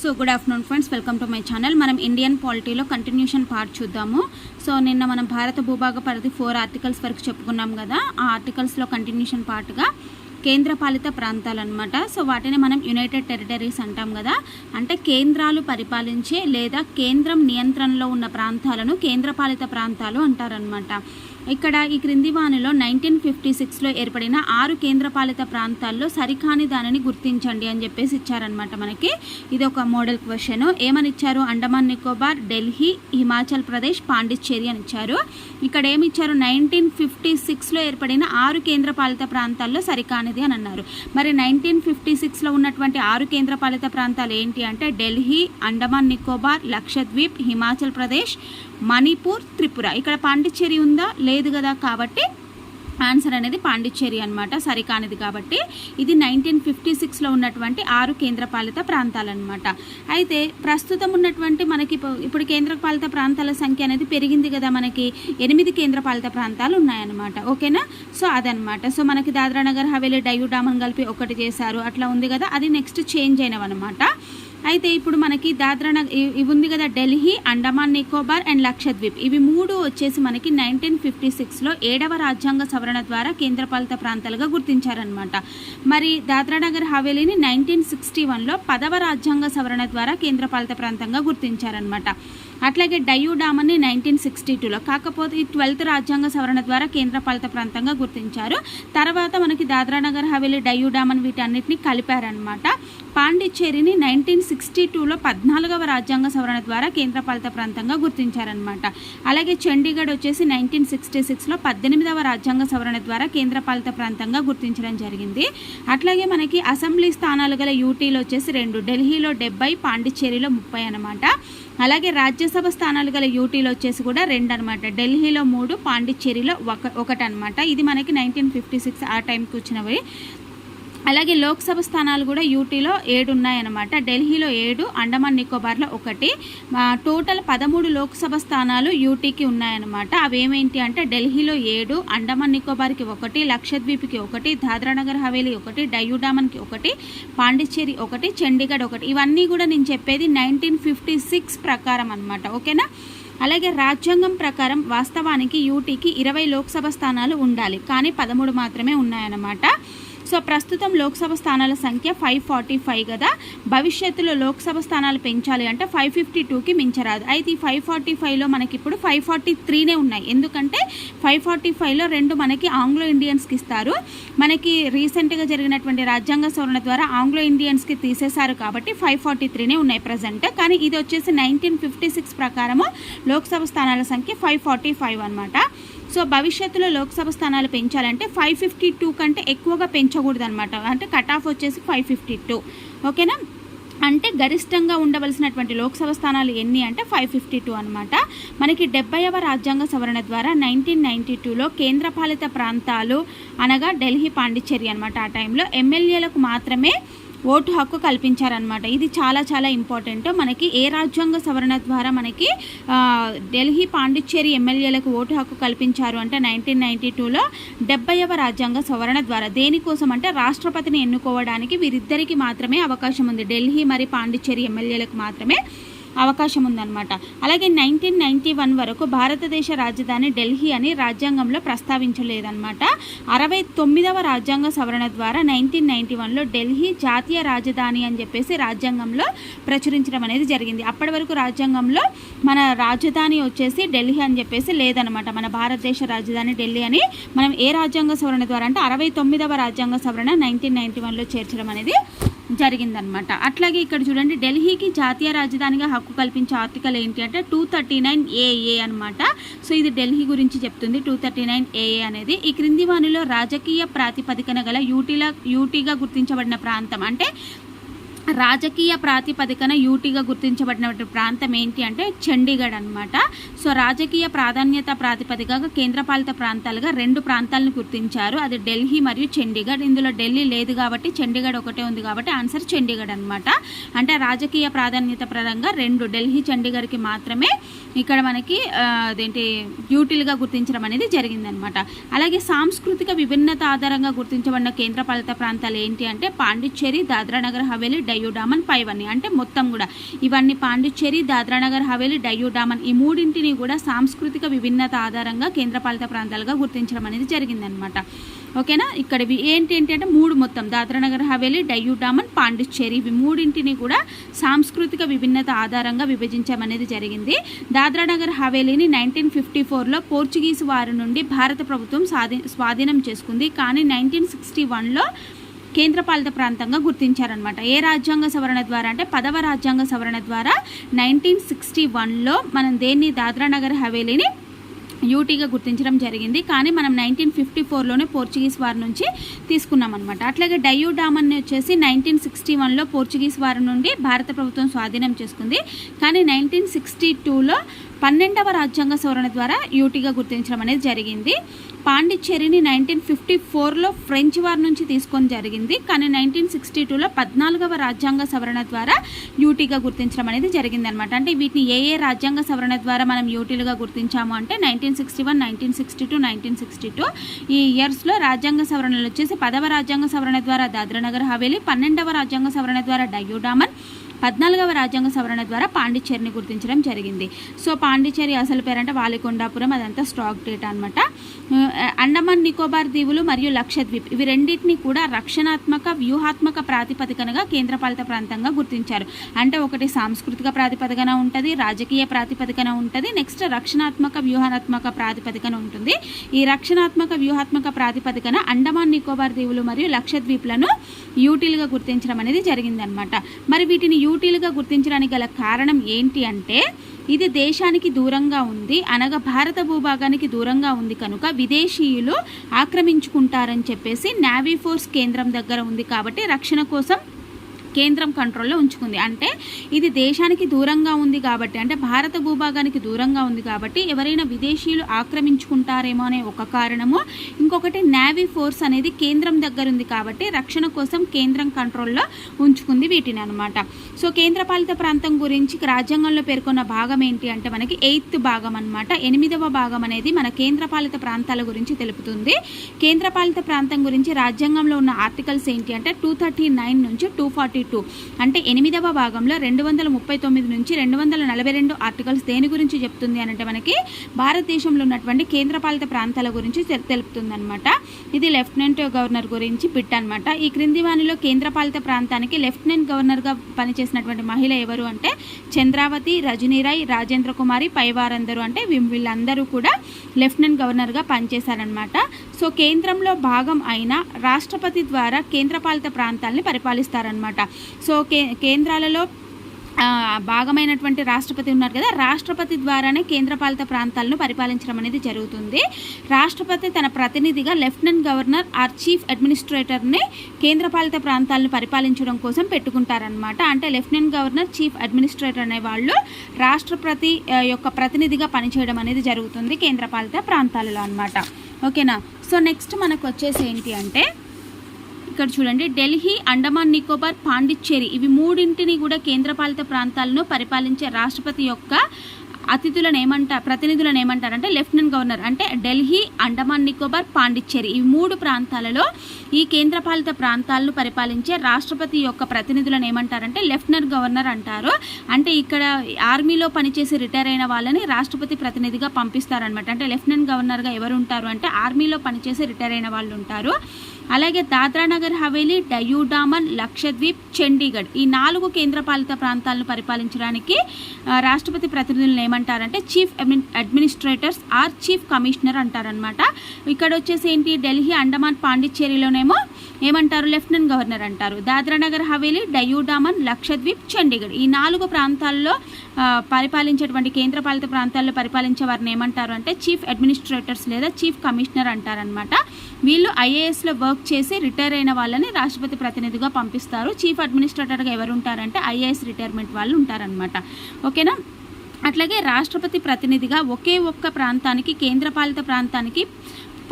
So good afternoon friends welcome to my channel మనం Indian పాలిటీలో continuation part చూద్దాము. So నిన్న మనం భారత భూభాగ పరిధి ఫోర్ ఆర్టికల్స్ వరకు చెప్పుకున్నాం కదా. ఆ ఆర్టికల్స్లో కంటిన్యూషన్ పార్ట్గా కేంద్రపాలిత ప్రాంతాలు అనమాట సో వాటిని మనం యునైటెడ్ టెరిటరీస్ అంటాం కదా. అంటే కేంద్రాలు పరిపాలించే లేదా కేంద్రం నియంత్రణలో ఉన్న ప్రాంతాలను కేంద్రపాలిత ప్రాంతాలు అంటారనమాట ఇక్కడ ఈ క్రింది వానలో నైన్టీన్ ఫిఫ్టీ సిక్స్లో ఏర్పడిన ఆరు కేంద్రపాలిత ప్రాంతాల్లో సరికాని దానిని గుర్తించండి అని చెప్పేసి ఇచ్చారనమాట మనకి. ఇది ఒక మోడల్ క్వశ్చన్. ఏమని ఇచ్చారు? అండమాన్ నికోబార్ ఢిల్లీ హిమాచల్ ప్రదేశ్ పాండిచ్చేరి అని ఇచ్చారు. ఇక్కడ ఏమి ఇచ్చారు? నైన్టీన్ ఫిఫ్టీ సిక్స్లో ఏర్పడిన ఆరు కేంద్రపాలిత ప్రాంతాల్లో సరికానిది అని అన్నారు. మరి నైన్టీన్ ఫిఫ్టీ సిక్స్లో ఉన్నటువంటి ఆరు కేంద్రపాలిత ప్రాంతాలు ఏంటి అంటే ఢిల్లీ అండమాన్ నికోబార్ లక్షద్వీప్ హిమాచల్ ప్రదేశ్ మణిపూర్ త్రిపుర. ఇక్కడ పాండిచ్చేరి ఉందా? లేదు కదా కాబట్టి ఆన్సర్ అనేది పాండిచ్చేరి అనమాట సరికానిది కాబట్టి. ఇది నైన్టీన్ ఫిఫ్టీ సిక్స్లో ఉన్నటువంటి ఆరు కేంద్రపాలిత ప్రాంతాలన్నమాట. అయితే ప్రస్తుతం ఉన్నటువంటి మనకి ఇప్పుడు- కేంద్రపాలిత ప్రాంతాల సంఖ్య అనేది పెరిగింది కదా మనకి. ఎనిమిది కేంద్రపాలిత ప్రాంతాలు ఉన్నాయన్నమాట. ఓకేనా? సో అదనమాట సో మనకి దాద్రా నగర్ హవేలీ డయ్యూ డామన్ కలిపి ఒకటి చేశారు. అట్లా ఉంది కదా. అది నెక్స్ట్ చేంజ్ అయినవన్నమాట. అయితే ఇప్పుడు మనకి దాద్రా నగర్ ఇవి ఉంది కదా ఢిల్లీ అండమాన్ నికోబార్ అండ్ లక్షద్వీప్. ఇవి మూడు వచ్చేసి మనకి నైన్టీన్ ఫిఫ్టీ సిక్స్లో ఏడవ రాజ్యాంగ సవరణ ద్వారా కేంద్రపాలిత ప్రాంతాలుగా గుర్తించారనమాట మరి దాద్రానగర్ హవేలీని నైన్టీన్ సిక్స్టీ వన్లో పదవ రాజ్యాంగ సవరణ ద్వారా కేంద్రపాలిత ప్రాంతంగా గుర్తించారనమాట అట్లాగే డయూ డామన్ని నైన్టీన్ సిక్స్టీ టూలో కాకపోతే ఈ ట్వెల్త్ రాజ్యాంగ సవరణ ద్వారా కేంద్రపాలిత ప్రాంతంగా గుర్తించారు. తర్వాత మనకి దాద్రానగర్ హవేలీ డయూ డామన్ వీటన్నిటిని కలిపారనమాట పాండిచ్చేరిని నైన్టీన్ సిక్స్టీ టూలో పద్నాలుగవ రాజ్యాంగ సవరణ ద్వారా కేంద్రపాలిత ప్రాంతంగా గుర్తించారనమాట అలాగే చండీగఢ్ వచ్చేసి నైన్టీన్ సిక్స్టీ సిక్స్లో పద్దెనిమిదవ రాజ్యాంగ సవరణ ద్వారా కేంద్రపాలిత ప్రాంతంగా గుర్తించడం జరిగింది. అట్లాగే మనకి అసెంబ్లీ స్థానాలు గల యూటీలో వచ్చేసి రెండు ఢిల్లీలో డెబ్బై పాండిచ్చేరిలో ముప్పై అనమాట అలాగే రాజ్యసభ స్థానాలు గల యూటీలో వచ్చేసి కూడా రెండు అనమాట ఢిల్లీలో మూడు పాండిచ్చేరిలో ఒక ఒకటి అనమాట ఇది మనకి నైన్టీన్ ఫిఫ్టీ సిక్స్ ఆ టైంకి వచ్చినవి. అలాగే లోక్సభ స్థానాలు కూడా యూటీలో ఏడు ఉన్నాయన్నమాట. ఢిల్లీలో ఏడు అండమాన్ నికోబార్లో ఒకటి. టోటల్ పదమూడు లోక్సభ స్థానాలు యూటీకి ఉన్నాయన్నమాట. అవి ఏమేంటి అంటే ఢిల్లీలో ఏడు అండమాన్ నికోబార్కి ఒకటి లక్షద్వీప్కి ఒకటి దాద్రానగర్ హవేలీ ఒకటి డయూడామన్కి ఒకటి పాండిచ్చేరి ఒకటి చండీగఢ్ ఒకటి. ఇవన్నీ కూడా నేను చెప్పేది నైన్టీన్ ఫిఫ్టీ సిక్స్ ప్రకారం అనమాట ఓకేనా? అలాగే రాజ్యాంగం ప్రకారం వాస్తవానికి యూటీకి ఇరవై లోక్సభ స్థానాలు ఉండాలి. కానీ పదమూడు మాత్రమే ఉన్నాయన్నమాట. సో ప్రస్తుతం లోక్సభ స్థానాల సంఖ్య ఫైవ్ ఫార్టీ ఫైవ్ కదా. భవిష్యత్తులో లోక్సభ స్థానాలు పెంచాలి అంటే ఫైవ్ ఫిఫ్టీ టూకి మించరాదు. అయితే ఈ ఫైవ్ ఫార్టీ ఫైవ్లో మనకి ఇప్పుడు ఫైవ్ ఫార్టీ త్రీనే ఉన్నాయి. ఎందుకంటే ఫైవ్ ఫార్టీ ఫైవ్లో రెండు మనకి ఆంగ్లో ఇండియన్స్కి ఇస్తారు. మనకి రీసెంట్గా జరిగినటువంటి రాజ్యాంగ సవరణ ద్వారా ఆంగ్లో ఇండియన్స్కి తీసేశారు కాబట్టి ఫైవ్ ఫార్టీ త్రీనే ఉన్నాయి ప్రజెంట్ కానీ ఇది వచ్చేసి నైన్టీన్ ఫిఫ్టీ సిక్స్ ప్రకారము లోక్సభ స్థానాల సంఖ్య ఫైవ్ ఫార్టీ ఫైవ్ అనమాట సో భవిష్యత్తులో లోక్సభ స్థానాలు పెంచాలంటే ఫైవ్ ఫిఫ్టీ టూ కంటే ఎక్కువగా పెంచకూడదు అనమాట అంటే కట్ ఆఫ్ వచ్చేసి ఫైవ్ ఫిఫ్టీ టూ. ఓకేనా? అంటే గరిష్టంగా ఉండవలసినటువంటి లోక్సభ స్థానాలు ఎన్ని అంటే ఫైవ్ ఫిఫ్టీ టూ అనమాట మనకి డెబ్బైవ రాజ్యాంగ సవరణ ద్వారా నైన్టీన్ నైన్టీ టూలో కేంద్రపాలిత ప్రాంతాలు అనగా ఢిల్లీ పాండిచ్చేరి అనమాట ఆ టైంలో. ఎమ్మెల్యేలకు మాత్రమే ఓటు హక్కు కల్పించారనమాట ఇది చాలా చాలా ఇంపార్టెంట్. మనకి ఏ రాజ్యాంగ సవరణ ద్వారా మనకి ఢిల్లీ పాండిచ్చేరి ఎమ్మెల్యేలకు ఓటు హక్కు కల్పించారు అంటే నైన్టీన్ నైన్టీ టూలో డెబ్బైవ రాజ్యాంగ సవరణ ద్వారా. దేనికోసం అంటే రాష్ట్రపతిని ఎన్నుకోవడానికి వీరిద్దరికి మాత్రమే అవకాశం ఉంది. ఢిల్లీ మరి పాండిచ్చేరి ఎమ్మెల్యేలకు మాత్రమే. అవకాశం ఉందన్నమాట అలాగే నైన్టీన్ నైన్టీ వన్ వరకు భారతదేశ రాజధాని ఢిల్లీ అని రాజ్యాంగంలో ప్రస్తావించలేదన్నమాట. అరవై తొమ్మిదవ రాజ్యాంగ సవరణ ద్వారా నైన్టీన్ నైన్టీ వన్లో ఢిల్లీ జాతీయ రాజధాని అని చెప్పేసి రాజ్యాంగంలో ప్రచురించడం అనేది జరిగింది. అప్పటి వరకు రాజ్యాంగంలో మన రాజధాని వచ్చేసి ఢిల్లీ అని చెప్పేసి లేదనమాట మన భారతదేశ రాజధాని ఢిల్లీ అని మనం ఏ రాజ్యాంగ సవరణ ద్వారా అంటే అరవై తొమ్మిదవ రాజ్యాంగ సవరణ నైన్టీన్ నైన్టీ వన్లో చేర్చడం అనేది జరిగిందనమాట అట్లాగే ఇక్కడ చూడండి ఢిల్లీకి జాతీయ రాజధానిగా హక్కు కల్పించే ఆర్టికల్ ఏంటి అంటే టూ థర్టీ నైన్ ఏఏ అనమాట సో ఇది ఢిల్లీ గురించి చెప్తుంది. టూ థర్టీ నైన్ ఏఏ అనేది ఈ క్రింది వానిలో రాజకీయ ప్రాతిపదికన గల యూటీలా యూటీగా గుర్తించబడిన ప్రాంతం. అంటే రాజకీయ ప్రాతిపదికన యూటీగా గుర్తించబడినటువంటి ప్రాంతం ఏంటి అంటే చండీగఢ్ అనమాట సో రాజకీయ ప్రాధాన్యత ప్రాతిపదికగా కేంద్రపాలిత ప్రాంతాలుగా రెండు ప్రాంతాలను గుర్తించారు. అది ఢిల్లీ మరియు చండీగఢ్. ఇందులో ఢిల్లీ లేదు కాబట్టి చండీగఢ్ ఒకటే ఉంది కాబట్టి ఆన్సర్ చండీగఢ్ అనమాట అంటే రాజకీయ ప్రాధాన్యత పరంగా రెండు ఢిల్లీ చండీగఢ్కి మాత్రమే ఇక్కడ మనకి అదేంటి యూటీలుగా గుర్తించడం అనేది జరిగిందనమాట అలాగే సాంస్కృతిక విభిన్నత ఆధారంగా గుర్తించబడిన కేంద్రపాలిత ప్రాంతాలు ఏంటి అంటే పాండిచ్చేరి దాద్రా నగర్ హవేలీ డయ్యూ డామన్ పైవన్నీ అంటే మొత్తం కూడా. ఇవన్నీ పాండిచ్చేరి దాద్రానగర్ హవేలీ డయ్యూ డామన్ ఈ మూడింటిని కూడా సాంస్కృతిక విభిన్నత ఆధారంగా కేంద్రపాలిత ప్రాంతాలుగా గుర్తించడం అనేది జరిగిందనమాట ఓకేనా? ఇక్కడవి ఏంటి ఏంటి అంటే మూడు మొత్తం. దాద్రానగర్ హవేలీ డయ్యూ డామన్ పాండిచ్చేరి ఇవి మూడింటిని కూడా సాంస్కృతిక విభిన్నత ఆధారంగా విభజించమనేది జరిగింది. దాద్రానగర్ హవేలీని నైన్టీన్ ఫిఫ్టీ ఫోర్లో పోర్చుగీస్ వారి నుండి భారత ప్రభుత్వం స్వాధీ స్వాధీనం చేసుకుంది. కానీ నైన్టీన్ సిక్స్టీ వన్లో కేంద్రపాలిత ప్రాంతంగా గుర్తించారనమాట ఏ రాజ్యాంగ సవరణ ద్వారా అంటే పదవ రాజ్యాంగ సవరణ ద్వారా నైన్టీన్ సిక్స్టీ వన్లో మనం దేన్ని దాద్రానగర్ హవేలీని యూటీగా గుర్తించడం జరిగింది. కానీ మనం నైన్టీన్ ఫిఫ్టీ ఫోర్లోనే పోర్చుగీస్ వారి నుంచి తీసుకున్నాం అనమాట అట్లాగే డయ్యూ డామన్ వచ్చేసి నైన్టీన్ సిక్స్టీ వన్లో పోర్చుగీస్ వారి నుండి భారత ప్రభుత్వం స్వాధీనం చేసుకుంది. కానీ నైన్టీన్ సిక్స్టీ టూలో పన్నెండవ రాజ్యాంగ సవరణ ద్వారా యూటీగా గుర్తించడం అనేది జరిగింది. పాండిచ్చేరిని నైన్టీన్ ఫిఫ్టీ ఫోర్లో ఫ్రెంచ్ వార్ నుంచి తీసుకొని జరిగింది. కానీ నైన్టీన్ సిక్స్టీ టూలో పద్నాలుగవ రాజ్యాంగ సవరణ ద్వారా యూటీగా గుర్తించడం అనేది జరిగింది అనమాట అంటే వీటిని ఏ ఏ రాజ్యాంగ సవరణ ద్వారా మనం యూటీలుగా గుర్తించాము అంటే nineteen sixty one nineteen sixty two nineteen sixty two. ఈ ఇయర్స్లో రాజ్యాంగ సవరణలు వచ్చేసి పదవ రాజ్యాంగ సవరణ ద్వారా దాద్రానగర్ హవేలీ పన్నెండవ రాజ్యాంగ సవరణ ద్వారా డయ్యూడామన్ పద్నాలుగవ రాజ్యాంగ సవరణ ద్వారా పాండిచ్చేరిని గుర్తించడం జరిగింది. సో పాండిచ్చేరి అసలు పేరంటే వాలికొండాపురం. అదంతా స్టాక్ డేట్ అనమాట అండమాన్ నికోబార్ దీవులు మరియు లక్షద్వీప్ ఇవి రెండింటిని కూడా రక్షణాత్మక వ్యూహాత్మక ప్రాతిపదికనగా కేంద్రపాలిత ప్రాంతంగా గుర్తించారు. అంటే ఒకటి సాంస్కృతిక ప్రాతిపదికన ఉంటుంది రాజకీయ ప్రాతిపదికన ఉంటుంది నెక్స్ట్ రక్షణాత్మక వ్యూహాత్మక ప్రాతిపదికన ఉంటుంది. ఈ రక్షణాత్మక వ్యూహాత్మక ప్రాతిపదికన అండమాన్ నికోబార్ దీవులు మరియు లక్షద్వీప్లను యూటిల్గా గుర్తించడం అనేది జరిగిందనమాట మరి వీటిని యూటిల్గా గుర్తించడానికి గల కారణం ఏంటి అంటే ఇది దేశానికి దూరంగా ఉంది అనగా భారత భూభాగానికి దూరంగా ఉంది కనుక విదేశీయులు ఆక్రమించుకుంటారని చెప్పేసి నేవీ ఫోర్స్ కేంద్రం దగ్గర ఉంది కాబట్టి రక్షణ కోసం కేంద్రం కంట్రోల్లో ఉంచుకుంది. అంటే ఇది దేశానికి దూరంగా ఉంది కాబట్టి అంటే భారత భూభాగానికి దూరంగా ఉంది కాబట్టి ఎవరైనా విదేశీయులు ఆక్రమించుకుంటారేమో అనే ఒక కారణము. ఇంకొకటి నేవీ ఫోర్స్ అనేది కేంద్రం దగ్గర ఉంది కాబట్టి రక్షణ కోసం కేంద్రం కంట్రోల్లో ఉంచుకుంది వీటిని అనమాట సో కేంద్రపాలిత ప్రాంతం గురించి రాజ్యాంగంలో పేర్కొన్న భాగం ఏంటి అంటే మనకి ఎయిత్ భాగం అనమాట ఎనిమిదవ భాగం అనేది మన కేంద్రపాలిత ప్రాంతాల గురించి తెలుపుతుంది. కేంద్రపాలిత ప్రాంతం గురించి రాజ్యాంగంలో ఉన్న ఆర్టికల్స్ ఏంటి అంటే టూ థర్టీ నైన్ నుంచి టూ ఫార్టీ టూ అంటే ఎనిమిదవ భాగంలో రెండు వందల ముప్పై తొమ్మిది నుంచి రెండు వందల నలభై రెండు ఆర్టికల్స్ దేని గురించి చెప్తుంది అని అంటే మనకి భారతదేశంలో ఉన్నటువంటి కేంద్రపాలిత ప్రాంతాల గురించి తెలుపుతుంది అనమాట ఇది లెఫ్టినెంట్ గవర్నర్ గురించి బిట్ అనమాట ఈ క్రింది వాణిలో కేంద్రపాలిత ప్రాంతానికి లెఫ్టినెంట్ గవర్నర్గా పనిచేసినటువంటి మహిళ ఎవరు అంటే చంద్రావతి రజనీరాయ్ రాజేంద్ర కుమారి పైవారందరూ అంటే వీళ్ళందరూ కూడా లెఫ్టినెంట్ గవర్నర్గా పనిచేశారనమాట సో కేంద్రంలో భాగం అయిన రాష్ట్రపతి ద్వారా కేంద్రపాలిత ప్రాంతాలని పరిపాలిస్తారనమాట సో కే కేంద్రాలలో భాగమైనటువంటి రాష్ట్రపతి ఉన్నారు కదా రాష్ట్రపతి ద్వారానే కేంద్రపాలిత ప్రాంతాలను పరిపాలించడం అనేది జరుగుతుంది. రాష్ట్రపతి తన ప్రతినిధిగా లెఫ్టినెంట్ గవర్నర్ ఆర్ చీఫ్ అడ్మినిస్ట్రేటర్ని కేంద్రపాలిత ప్రాంతాలను పరిపాలించడం కోసం పెట్టుకుంటారనమాట అంటే లెఫ్టినెంట్ గవర్నర్ చీఫ్ అడ్మినిస్ట్రేటర్ అనే వాళ్ళు రాష్ట్రపతి యొక్క ప్రతినిధిగా పనిచేయడం అనేది జరుగుతుంది కేంద్రపాలిత ప్రాంతాలలో అనమాట ఓకేనా? సో నెక్స్ట్ మనకు వచ్చేసి ఏంటి అంటే ఇక్కడ చూడండి ఢిల్లీ అండమాన్ నికోబార్ పాండిచ్చేరి ఇవి మూడింటిని కూడా కేంద్రపాలిత ప్రాంతాలను పరిపాలించే రాష్ట్రపతి యొక్క అతిథులను ఏమంటారు ప్రతినిధులను ఏమంటారంటే లెఫ్టినెంట్ గవర్నర్ అంటే ఢిల్లీ అండమాన్ నికోబార్ పాండిచ్చేరి ఈ మూడు ప్రాంతాలలో ఈ కేంద్రపాలిత ప్రాంతాలను పరిపాలించే రాష్ట్రపతి యొక్క ప్రతినిధులను ఏమంటారంటే లెఫ్టినెంట్ గవర్నర్ అంటారు. అంటే ఇక్కడ ఆర్మీలో పనిచేసి రిటైర్ అయిన వాళ్ళని రాష్ట్రపతి ప్రతినిధిగా పంపిస్తారనమాట అంటే లెఫ్టినెంట్ గవర్నర్గా ఎవరు ఉంటారు అంటే ఆర్మీలో పనిచేసి రిటైర్ అయిన వాళ్ళు ఉంటారు అలాగే దాద్రానగర్ హవేలీ డయూ డామన్ లక్షద్వీప్ చండీగఢ్ ఈ నాలుగు కేంద్రపాలిత ప్రాంతాలను పరిపాలించడానికి రాష్ట్రపతి ప్రతినిధులను ఏమంటారంటే chief admin administrators or chief commissioner అంటారనమాట ఇక్కడ వచ్చేసి ఏంటి ఢిల్లీ అండమాన్ పాండిచ్చేరిలోనేమో ఏమంటారు లెఫ్టినెంట్ గవర్నర్ అంటారు. దాద్రానగర్ హవేలీ డయూ డామన్ లక్షద్వీప్ చండీగఢ్ ఈ నాలుగు ప్రాంతాల్లో పరిపాలించేటువంటి కేంద్రపాలిత ప్రాంతాల్లో పరిపాలించే వారిని ఏమంటారు అంటే చీఫ్ అడ్మినిస్ట్రేటర్స్ లేదా చీఫ్ కమిషనర్ అంటారనమాట వీళ్ళు ఐఏఎస్లో వర్క్ చేసి రిటైర్ అయిన వాళ్ళని రాష్ట్రపతి ప్రతినిధిగా పంపిస్తారు. చీఫ్ అడ్మినిస్ట్రేటర్గా ఎవరు ఉంటారంటే ఐఏఎస్ రిటైర్మెంట్ వాళ్ళు ఉంటారనమాట ఓకేనా? అట్లాగే రాష్ట్రపతి ప్రతినిధిగా ఒకే ఒక్క ప్రాంతానికి కేంద్రపాలిత ప్రాంతానికి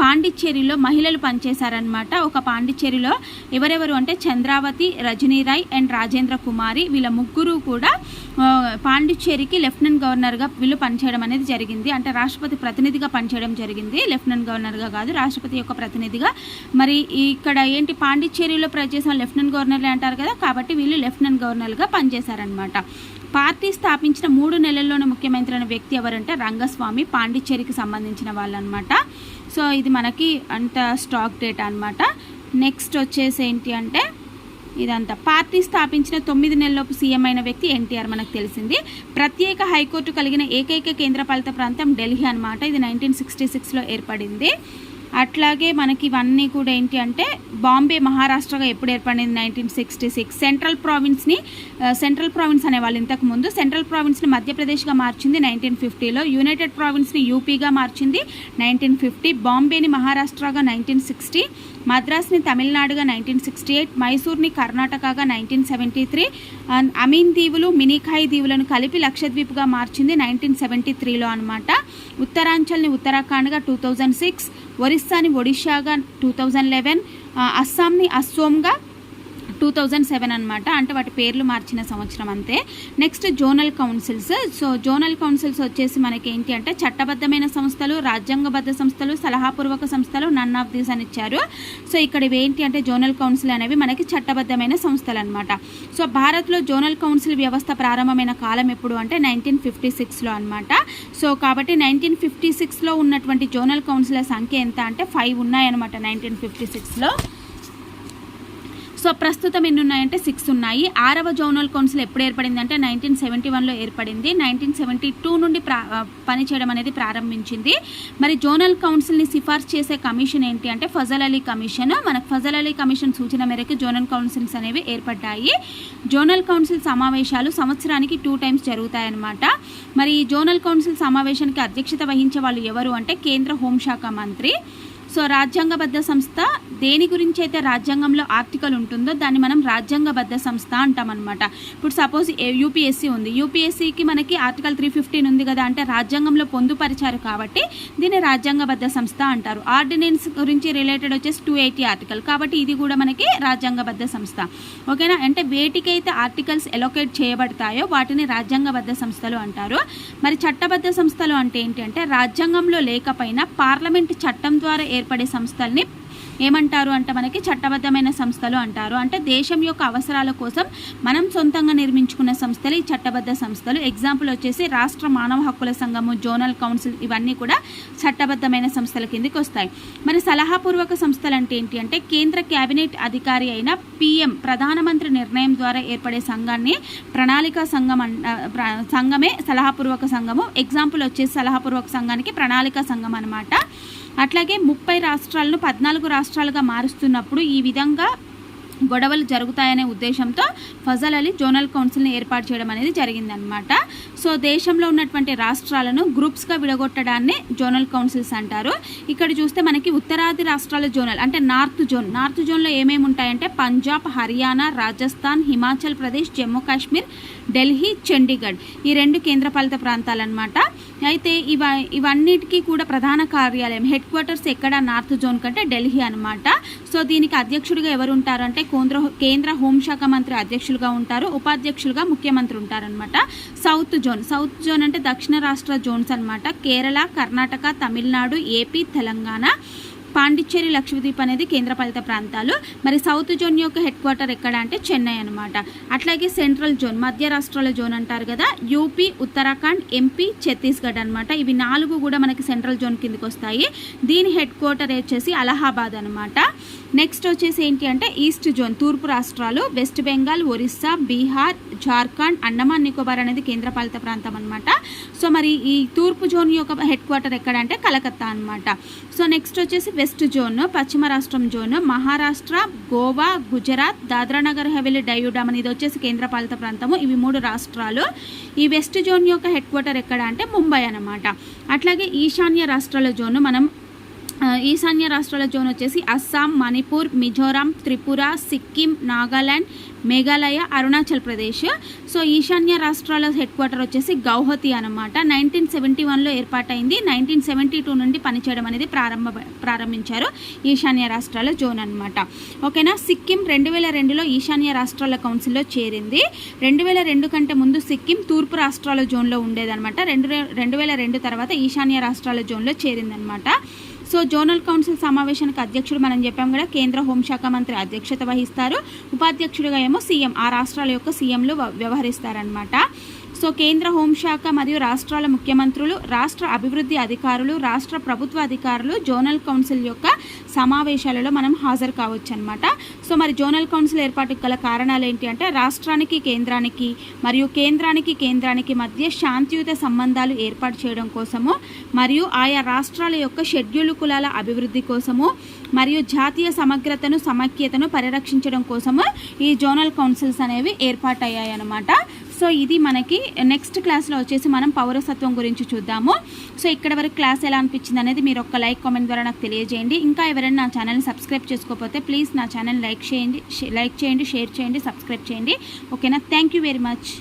పాండిచ్చేరిలో మహిళలు పనిచేశారనమాట ఒక పాండిచ్చేరిలో ఎవరెవరు అంటే చంద్రావతి రజనీరాయ్ అండ్ రాజేంద్ర కుమారి. వీళ్ళ ముగ్గురు కూడా పాండిచ్చేరికి లెఫ్టినెంట్ గవర్నర్గా వీళ్ళు పనిచేయడం అనేది జరిగింది. అంటే రాష్ట్రపతి ప్రతినిధిగా పనిచేయడం జరిగింది. లెఫ్టినెంట్ గవర్నర్గా కాదు రాష్ట్రపతి యొక్క ప్రతినిధిగా. మరి ఇక్కడ ఏంటి పాండిచ్చేరిలో ప్రజేసిన లెఫ్టినెంట్ గవర్నర్లే అంటారు కదా కాబట్టి వీళ్ళు లెఫ్టినెంట్ గవర్నర్గా పనిచేశారనమాట పార్టీ స్థాపించిన మూడు నెలల్లోనే ముఖ్యమంత్రి అయిన వ్యక్తి ఎవరంటే రంగస్వామి పాండిచ్చేరికి సంబంధించిన వాళ్ళనమాట సో ఇది మనకి అంత స్టాక్ డేట్ అనమాట నెక్స్ట్ వచ్చేసి ఏంటి అంటే ఇదంతా. పార్టీ స్థాపించిన తొమ్మిది నెలలోపు సీఎం అయిన వ్యక్తి ఎన్టీఆర్ మనకు తెలిసింది. ప్రత్యేక హైకోర్టు కలిగిన ఏకైక కేంద్రపాలిత ప్రాంతం ఢిల్లీ అనమాట ఇది నైన్టీన్ సిక్స్టీ సిక్స్లో ఏర్పడింది. అట్లాగే మనకి ఇవన్నీ కూడా ఏంటి అంటే బాంబే మహారాష్ట్రగా ఎప్పుడు ఏర్పడింది? నైన్టీన్ సిక్స్టీ సిక్స్ సెంట్రల్ ప్రావిన్స్ని సెంట్రల్ ప్రావిన్స్ అనేవాళ్ళు ఇంతకు ముందు సెంట్రల్ ప్రావిన్స్ని మధ్యప్రదేశ్గా మార్చింది నైన్టీన్ ఫిఫ్టీలో యునైటెడ్ ప్రావిన్స్ని యూపీగా మార్చింది నైన్టీన్ ఫిఫ్టీ బాంబేని మహారాష్ట్రగా నైన్టీన్ సిక్స్టీ మద్రాస్ని తమిళనాడుగా నైన్టీన్ సిక్స్టీ ఎయిట్ మైసూర్ని కర్ణాటకగా నైన్టీన్ సెవెంటీ త్రీ అమీన్ దీవులు మినీఖాయి దీవులను కలిపి లక్షద్వీప్గా మార్చింది నైన్టీన్ సెవెంటీ త్రీలో అనమాట ఉత్తరాంచల్ని ఉత్తరాఖండ్గా టూ థౌజండ్ సిక్స్ ఒరిస్సాని ఒడిషాగా టూ థౌజండ్ లెవెన్ అస్సాంని అస్సోంగా టూ థౌజండ్ సెవెన్ అనమాట అంటే వాటి పేర్లు మార్చిన సంవత్సరం అంతే. Next zonal councils. So zonal councils వచ్చేసి మనకి ఏంటి అంటే చట్టబద్ధమైన సంస్థలు రాజ్యాంగబద్ధ సంస్థలు సలహాపూర్వక సంస్థలు నన్ ఆఫ్ దీస్ అని ఇచ్చారు. సో ఇక్కడ ఇవి ఏంటి అంటే జోనల్ కౌన్సిల్ అనేవి మనకి చట్టబద్ధమైన సంస్థలు అనమాట సో భారత్లో జోనల్ కౌన్సిల్ వ్యవస్థ ప్రారంభమైన కాలం ఎప్పుడు అంటే నైన్టీన్ ఫిఫ్టీ సిక్స్లో అనమాట సో కాబట్టి నైన్టీన్ ఫిఫ్టీ సిక్స్లో ఉన్నటువంటి జోనల్ కౌన్సిల్ సంఖ్య ఎంత అంటే ఫైవ్ ఉన్నాయన్నమాట నైన్టీన్ ఫిఫ్టీ సిక్స్లో. సో ప్రస్తుతం ఎన్ని ఉన్నాయంటే సిక్స్ ఉన్నాయి. ఆరవ జోనల్ కౌన్సిల్ ఎప్పుడు ఏర్పడింది అంటే నైన్టీన్ సెవెంటీ వన్లో ఏర్పడింది. నైన్టీన్ సెవెంటీ టూ నుండి ప్రా పనిచేయడం అనేది ప్రారంభించింది. మరి జోనల్ కౌన్సిల్ని సిఫార్సు చేసే కమిషన్ ఏంటి అంటే ఫజల్ అలీ కమిషన్. మనకు ఫజల్ అలీ కమిషన్ సూచన మేరకు జోనల్ కౌన్సిల్స్ అనేవి ఏర్పడ్డాయి. జోనల్ కౌన్సిల్ సమావేశాలు సంవత్సరానికి టూ టైమ్స్ జరుగుతాయన్నమాట. మరి ఈ జోనల్ కౌన్సిల్ సమావేశానికి అధ్యక్షత వహించే వాళ్ళు ఎవరు అంటే కేంద్ర హోంశాఖ మంత్రి. సో రాజ్యాంగబద్ధ సంస్థ దేని గురించి అయితే రాజ్యాంగంలో ఆర్టికల్ ఉంటుందో దాన్ని మనం రాజ్యాంగబద్ధ సంస్థ అంటామన్నమాట. ఇప్పుడు సపోజ్ యూపీఎస్సీ ఉంది. యూపీఎస్సీకి మనకి ఆర్టికల్ త్రీ ఫిఫ్టీన్ ఉంది కదా అంటే రాజ్యాంగంలో పొందుపరిచారు కాబట్టి దీన్ని రాజ్యాంగబద్ధ సంస్థ అంటారు. ఆర్డినెన్స్ గురించి రిలేటెడ్ వచ్చేసి టూ ఎయిటీ ఆర్టికల్ కాబట్టి ఇది కూడా మనకి రాజ్యాంగబద్ధ సంస్థ. ఓకేనా? అంటే వేటికైతే ఆర్టికల్స్ ఎలొకేట్ చేయబడతాయో వాటిని రాజ్యాంగబద్ధ సంస్థలు అంటారు. మరి చట్టబద్ధ సంస్థలు అంటే ఏంటంటే రాజ్యాంగంలో లేకపోయినా పార్లమెంట్ చట్టం ద్వారా ఏర్పడే సంస్థల్ని ఏమంటారు అంటే మనకి చట్టబద్ధమైన సంస్థలు అంటారు. అంటే దేశం యొక్క అవసరాల కోసం మనం సొంతంగా నిర్మించుకున్న సంస్థలు ఈ చట్టబద్ధ సంస్థలు. ఎగ్జాంపుల్ వచ్చేసి రాష్ట్ర మానవ హక్కుల సంఘము జోనల్ కౌన్సిల్ ఇవన్నీ కూడా చట్టబద్ధమైన సంస్థల కిందకి వస్తాయి. మరి సలహాపూర్వక సంస్థలు అంటే ఏంటి అంటే కేంద్ర కేబినెట్ అధికారి అయిన పిఎం ప్రధానమంత్రి నిర్ణయం ద్వారా ఏర్పడే సంఘాన్ని ప్రణాళిక సంఘం సంఘమే సలహాపూర్వక సంఘము. ఎగ్జాంపుల్ వచ్చేసి సలహాపూర్వక సంఘానికి ప్రణాళిక సంఘం అనమాట అట్లాగే ముప్పై రాష్ట్రాలను పద్నాలుగు రాష్ట్రాలుగా మారుస్తున్నప్పుడు ఈ విధంగా గొడవలు జరుగుతాయనే ఉద్దేశంతో ఫజల్ అలీ జోనల్ కౌన్సిల్ని ఏర్పాటు చేయడం అనేది జరిగిందనమాట సో దేశంలో ఉన్నటువంటి రాష్ట్రాలను గ్రూప్స్గా విడగొట్టడాన్ని జోనల్ కౌన్సిల్స్ అంటారు. ఇక్కడ చూస్తే మనకి ఉత్తరాది రాష్ట్రాల జోనల్ అంటే నార్త్ జోన్ నార్త్ జోన్లో ఏమేమి ఉంటాయంటే పంజాబ్ హర్యానా రాజస్థాన్ హిమాచల్ ప్రదేశ్ జమ్మూ కాశ్మీర్ ఢిల్లీ చండీగఢ్ ఈ రెండు కేంద్రపాలిత ప్రాంతాలన్నమాట. అయితే ఇవ ఇవన్నిటికీ కూడా ప్రధాన కార్యాలయం హెడ్ క్వార్టర్స్ ఎక్కడ? నార్త్ జోన్ కంటే ఢిల్లీ అనమాట సో దీనికి అధ్యక్షుడిగా ఎవరు ఉంటారంటే కేంద్ర కేంద్ర హోంశాఖ మంత్రి అధ్యక్షులుగా ఉంటారు. ఉపాధ్యక్షులుగా ముఖ్యమంత్రి ఉంటారనమాట సౌత్ జోన్ సౌత్ జోన్ అంటే దక్షిణ రాష్ట్ర జోన్స్ అనమాట కేరళ కర్ణాటక తమిళనాడు ఏపీ తెలంగాణ. పాండిచ్చేరి లక్షద్వీప్ అనేది కేంద్రపాలిత ప్రాంతాలు. మరి సౌత్ జోన్ యొక్క హెడ్ క్వార్టర్ ఎక్కడ అంటే చెన్నై అనమాట అట్లాగే సెంట్రల్ జోన్ మధ్య రాష్ట్రాల జోన్ అంటారు కదా యూపీ ఉత్తరాఖండ్ ఎంపీ ఛత్తీస్గఢ్ అనమాట ఇవి నాలుగు కూడా మనకి సెంట్రల్ జోన్ కిందకి వస్తాయి. దీని హెడ్ క్వార్టర్ వచ్చేసి అలహాబాద్ అనమాట నెక్స్ట్ వచ్చేసి ఏంటి అంటే ఈస్ట్ జోన్ తూర్పు రాష్ట్రాలు వెస్ట్ బెంగాల్ ఒరిస్సా బీహార్ జార్ఖండ్ అండమాన్ నికోబార్ అనేది కేంద్రపాలిత ప్రాంతం అనమాట సో మరి ఈ తూర్పు జోన్ యొక్క హెడ్ క్వార్టర్ ఎక్కడ అంటే కలకత్తా అనమాట సో నెక్స్ట్ వచ్చేసి వెస్ట్ జోన్ పశ్చిమ రాష్ట్రం జోన్ మహారాష్ట్ర గోవా గుజరాత్ దాద్రానగర్ హవేలీ డయూడామ్ అనేది వచ్చేసి కేంద్రపాలిత ప్రాంతము. ఇవి మూడు రాష్ట్రాలు. ఈ వెస్ట్ జోన్ యొక్క హెడ్ క్వార్టర్ ఎక్కడ అంటే ముంబై అనమాట అట్లాగే ఈశాన్య రాష్ట్రాల జోన్ మనం ఈశాన్య రాష్ట్రాల జోన్ వచ్చేసి అస్సాం మణిపూర్ మిజోరాం త్రిపుర సిక్కిం నాగాలాండ్ మేఘాలయ అరుణాచల్ ప్రదేశ్. సో ఈశాన్య రాష్ట్రాల హెడ్ క్వార్టర్ వచ్చేసి గౌహతి అనమాట నైన్టీన్ సెవెంటీ వన్లో ఏర్పాటైంది. నైన్టీన్ సెవెంటీ టూ నుండి పనిచేయడం అనేది ప్రారంభ ప్రారంభించారు ఈశాన్య రాష్ట్రాల జోన్ అనమాట ఓకేనా? సిక్కిం రెండు వేల రెండులో ఈశాన్య రాష్ట్రాల కౌన్సిల్లో చేరింది. రెండు వేల రెండు కంటే ముందు సిక్కిం తూర్పు రాష్ట్రాల జోన్లో ఉండేదన్నమాట. రెండు రెండు వేల రెండు తర్వాత ఈశాన్య రాష్ట్రాల జోన్లో చేరిందనమాట సో జోనల్ కౌన్సిల్ సమావేశానికి అధ్యక్షుడు మనం చెప్పాం కూడా కేంద్ర హోంశాఖ మంత్రి అధ్యక్షత వహిస్తారు. ఉపాధ్యక్షుడిగా ఏమో సీఎం ఆ రాష్ట్రాల యొక్క సీఎంలు వ్యవహరిస్తారనమాట సో కేంద్ర హోంశాఖ మరియు రాష్ట్రాల ముఖ్యమంత్రులు రాష్ట్ర అభివృద్ధి అధికారులు రాష్ట్ర ప్రభుత్వ అధికారులు జోనల్ కౌన్సిల్ యొక్క సమావేశాలలో మనం హాజరు కావచ్చు అనమాట సో మరి జోనల్ కౌన్సిల్ ఏర్పాటుకు గల కారణాలు ఏంటి అంటే రాష్ట్రానికి కేంద్రానికి మరియు కేంద్రానికి కేంద్రానికి మధ్య శాంతియుత సంబంధాలు ఏర్పాటు చేయడం కోసము మరియు ఆయా రాష్ట్రాల యొక్క షెడ్యూల్ కులాల అభివృద్ధి కోసము మరియు జాతీయ సమగ్రతను సమైక్యతను పరిరక్షించడం కోసము ఈ జోనల్ కౌన్సిల్స్ అనేవి ఏర్పాటయ్యాయన్నమాట. సో ఇది మనకి నెక్స్ట్ క్లాస్లో వచ్చేసి మనం పౌరసత్వం గురించి చూద్దాము. సో ఇక్కడ వరకు క్లాస్ ఎలా అనిపించింది అనేది మీరు ఒక లైక్ కామెంట్ ద్వారా నాకు తెలియజేయండి. ఇంకా ఎవరైనా నా ఛానల్ని సబ్స్క్రైబ్ చేసుకోకపోతే ప్లీజ్ నా ఛానల్ లైక్ చేయండి లైక్ చేయండి షేర్ చేయండి సబ్స్క్రైబ్ చేయండి. ఓకేనా థ్యాంక్ యూ వెరీ మచ్